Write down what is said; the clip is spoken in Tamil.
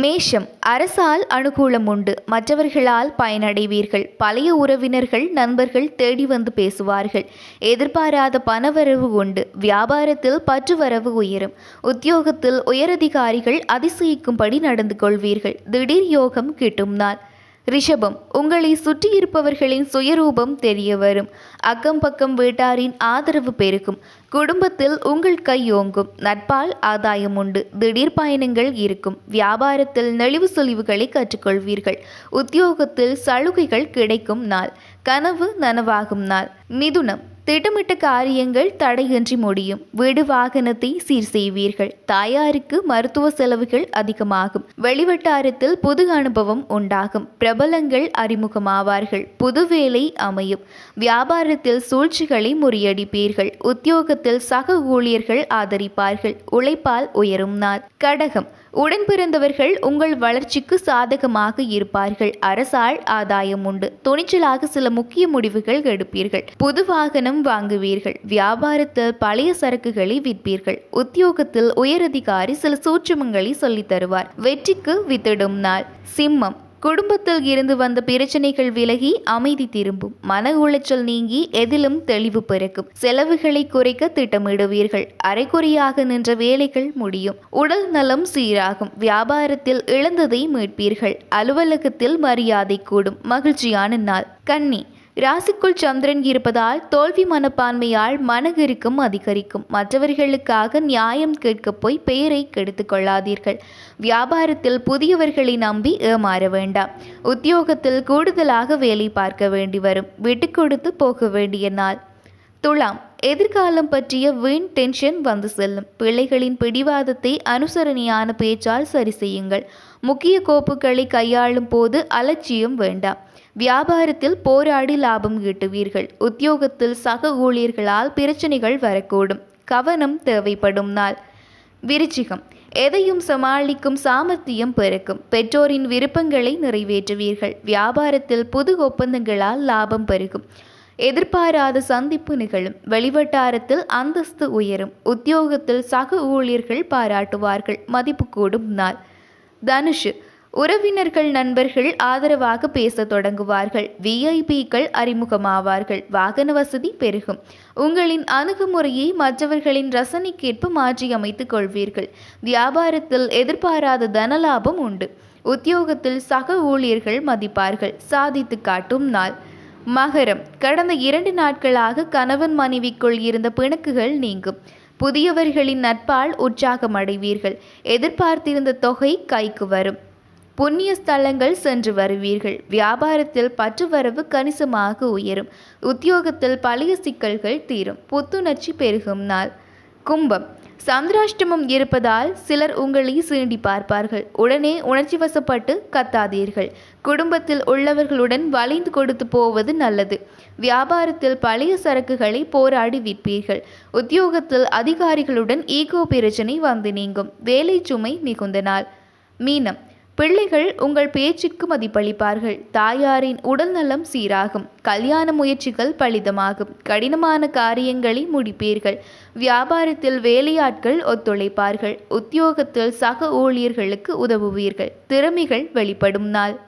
மேஷம் அரசால் அனுகூலம் உண்டு மற்றவர்களால் பயனடைவீர்கள். பழைய உறவினர்கள் நண்பர்கள் தேடி வந்து பேசுவார்கள். எதிர்பாராத பணவரவு உண்டு. வியாபாரத்தில் பற்றுவரவு உயரும். உத்தியோகத்தில் உயரதிகாரிகள் அதிசயிக்கும்படி நடந்து கொள்வீர்கள். திடீர் யோகம் கிட்டும் நாள். ரிஷபம் உங்களை சுற்றியிருப்பவர்களின் சுயரூபம் தெரிய வரும். அக்கம் பக்கம் வீட்டாரின் ஆதரவு பெருகும். குடும்பத்தில் உங்கள் கை நட்பால் ஆதாயம் உண்டு. திடீர் பயணங்கள் இருக்கும். வியாபாரத்தில் நெளிவு சொலிவுகளை கற்றுக்கொள்வீர்கள். உத்தியோகத்தில் சலுகைகள் கிடைக்கும் நாள். கனவு நனவாகும் நாள். மிதுனம் திட்டமிட்ட காரியங்கள் தடையின்றி முடியும். வீடு வாகனத்தை சீர் செய்வீர்கள். தாயாருக்கு மருத்துவ செலவுகள் அதிகமாகும். வெளிவட்டாரத்தில் புது அனுபவம் உண்டாகும். பிரபலங்கள் அறிமுகமாவார்கள். புது வேலை அமையும். வியாபாரத்தில் சூழ்ச்சிகளை முறியடிப்பீர்கள். உத்தியோகத்தில் சக ஊழியர்கள் ஆதரிப்பார்கள். உழைப்பால் உயரும் நாள். கடகம். உடன் பிறந்தவர்கள் உங்கள் வளர்ச்சிக்கு சாதகமாக இருப்பார்கள். அரசால் ஆதாயம் உண்டு. துணிச்சலாக சில முக்கிய முடிவுகள் எடுப்பீர்கள். புது வாகனம் வாங்குவீர்கள். வியாபாரத்தில் பழைய சரக்குகளை விற்பீர்கள். உத்தியோகத்தில் உயரதிகாரி சில சூட்சமங்களை சொல்லித் தருவார். வெற்றிக்கு வித்திடும் நாள். சிம்மம். குடும்பத்தில் இருந்து வந்த பிரச்சனைகள் விலகி அமைதி திரும்பும். மன உளைச்சல் நீங்கி எதிலும் தெளிவு பிறக்கும். செலவுகளை குறைக்க திட்டமிடுவீர்கள். அரைக்குறையாக நின்ற வேலைகள் முடியும். உடல் நலம் சீராகும். வியாபாரத்தில் இழந்ததை மீட்பீர்கள். அலுவலகத்தில் மரியாதை கூடும். மகிழ்ச்சியான நாள். கன்னி. ராசிக்குள் சந்திரன் இருப்பதால் தோல்வி மனப்பான்மையால் மனகிருக்கம் அதிகரிக்கும். மற்றவர்களுக்காக நியாயம் கேட்கப் போய் பெயரை கெடுத்துக் கொள்ளாதீர்கள். வியாபாரத்தில் புதியவர்களை நம்பி ஏமாற வேண்டாம். உத்தியோகத்தில் கூடுதலாக வேலை பார்க்க வேண்டி வரும். விட்டு கொடுத்து போக வேண்டிய நாள். துலாம். எதிர்காலம் பற்றிய வீண் டென்ஷன் வந்து செல்லும். பிள்ளைகளின் பிடிவாதத்தை அனுசரணையான பேச்சால் சரி செய்யுங்கள். முக்கிய கோப்புகளை கையாளும் போது அலட்சியம் வேண்டாம். வியாபாரத்தில் போராடி லாபம் ஈட்டுவீர்கள். உத்தியோகத்தில் சக ஊழியர்களால் பிரச்சனைகள் வரக்கூடும். கவனம் தேவைப்படும் நாள். விருச்சிகம். எதையும் சமாளிக்கும் சாமர்த்தியம் பிறக்கும். பெற்றோரின் விருப்பங்களை நிறைவேற்றுவீர்கள். வியாபாரத்தில் புது ஒப்பந்தங்களால் லாபம் பெருகும். எதிர்பாராத சந்திப்பு நிகழும். வெளிவட்டாரத்தில் அந்தஸ்து உயரும். உத்தியோகத்தில் சக ஊழியர்கள் பாராட்டுவார்கள். மதிப்பு கூடும் நாள். தனுஷு. உறவினர்கள் நண்பர்கள் ஆதரவாக பேசத் தொடங்குவார்கள். விஐபிக்கள் அறிமுகமாவார்கள். வாகன வசதி பெருகும். உங்களின் அணுகுமுறையை மற்றவர்களின் ரசனைக்கேற்ப மாற்றி அமைத்துக் கொள்வீர்கள். வியாபாரத்தில் எதிர்பாராத தனலாபம் உண்டு. உத்தியோகத்தில் சக ஊழியர்கள் மதிப்பார்கள். சாதித்து காட்டும் நாள். மகரம். கடந்த இரண்டு நாட்களாக கணவன் மனைவிக்குள் இருந்த பிணக்குகள் நீங்கும். புதியவர்களின் நட்பால் உற்சாகமடைவீர்கள். எதிர்பார்த்திருந்த தொகை கைக்கு வரும். புண்ணிய ஸ்தலங்கள் சென்று வருவீர்கள். வியாபாரத்தில் பற்றுவரவு கணிசமாக உயரும். உத்தியோகத்தில் பழைய சிக்கல்கள் தீரும். புத்துணர்ச்சி பெருகும் நாள். கும்பம். சந்திராஷ்டமம் இருப்பதால் சிலர் உங்களை சீண்டி பார்ப்பார்கள். உடனே உணர்ச்சி வசப்பட்டு கத்தாதீர்கள். குடும்பத்தில் உள்ளவர்களுடன் வளைந்து கொடுத்து போவது நல்லது. வியாபாரத்தில் பழைய சரக்குகளை போராடி விற்பீர்கள். உத்தியோகத்தில் அதிகாரிகளுடன் ஈகோ பிரச்சனை வந்து நீங்கும். வேலை சுமை மிகுந்த நாள். மீனம். பிள்ளைகள் உங்கள் பேச்சுக்கு மதிப்பளிப்பார்கள். தாயாரின் உடல்நலம் சீராகும். கல்யாண முயற்சிகள் பலிதமாகும். கடினமான காரியங்களை முடிப்பீர்கள். வியாபாரத்தில் வேலையாட்கள் ஒத்துழைப்பார்கள். உத்தியோகத்தில் சக ஊழியர்களுக்கு உதவுவீர்கள். திறமைகள் வெளிப்படும் நாள்.